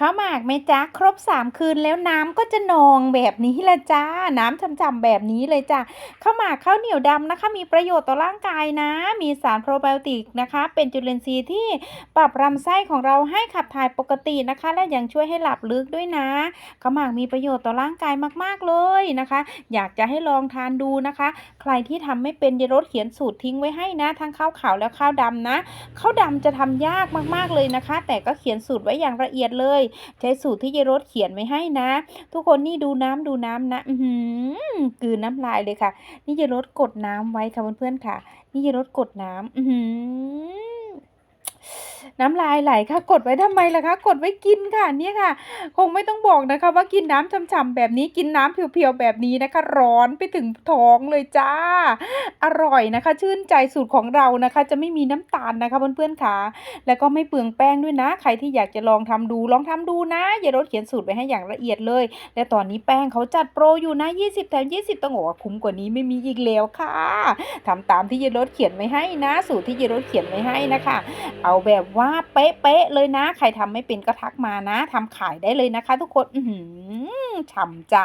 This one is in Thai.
ข้าวหมากไหมจ๊ะ ครบสามคืนแล้วน้ำก็จะนองแบบนี้ละจ้า น้ำฉ่ำๆแบบนี้เลยจ้ะข้าวหมากข้าวเหนียวดำนะคะ มีประโยชน์ต่อร่างกายนะ มีสารโปรไบโอติกนะคะ เป็นจุลินทรีย์ที่ปรับลำไส้ของเราให้ขับถ่ายปกตินะคะ และยังช่วยให้หลับลึกด้วยนะข้าวหมากมีประโยชน์ต่อร่างกายมากๆเลยนะคะ อยากจะให้ลองทานดูนะคะ ใครที่ทำไม่เป็นเยายรถเขียนสูตรทิ้งไว้ให้นะทั้งข้าวขาวและข้าวดำนะข้าวดำจะทำยากมากๆเลยนะคะ แต่ก็เขียนสูตรไว้อย่างละเอียดเลยใช้สูตรที่ยายรถเขียนไว้ให้นะ ทุกคนนี่ดูน้ำดูน้ำนะอือหือกลืนน้ำลายเลยค่ะ นี่ยายรถกดน้ำไว้ค่ะเพื่อนๆค่ะ นี่ยายรถกดน้ำอือหื น้ำลายไหลค่ะ กดไว้ทำไมล่ะคะ กดไว้กินค่ะเนี่ยค่ะ คงไม่ต้องบอกนะคะว่ากินน้ำฉ่ำๆแบบนี้กินน้ำเพียวๆแบบนี้นะคะ ร้อนไปถึงท้องเลยจ้า อร่อยนะคะ ชื่นใจสูตรของเรานะคะ จะไม่มีน้ำตาลนะคะเพื่อนๆค่ะ แล้วก็ไม่เปลืองแป้งด้วยนะ ใครที่อยากจะลองทำดูลองทำดูนะอย่ารถเขียนสูตรไว้ให้อย่างละเอียดเลย และตอนนี้แป้งเขาจัดโปรอยู่นะ 20แถม20ต้องบอกว่าคุ้มกว่านี้ไม่มีอีกแล้วค่ะทำตามที่ยายรถเขียนไว้ให้นะ สูตรที่ยายรถเขียนไว้ให้นะคะ เอาแบบว่าเป๊ะๆเลยนะ ใครทำไม่เป็นก็ทักมานะทำขายได้เลยนะคะ ทุกคน อืฉ่ำจ้ะ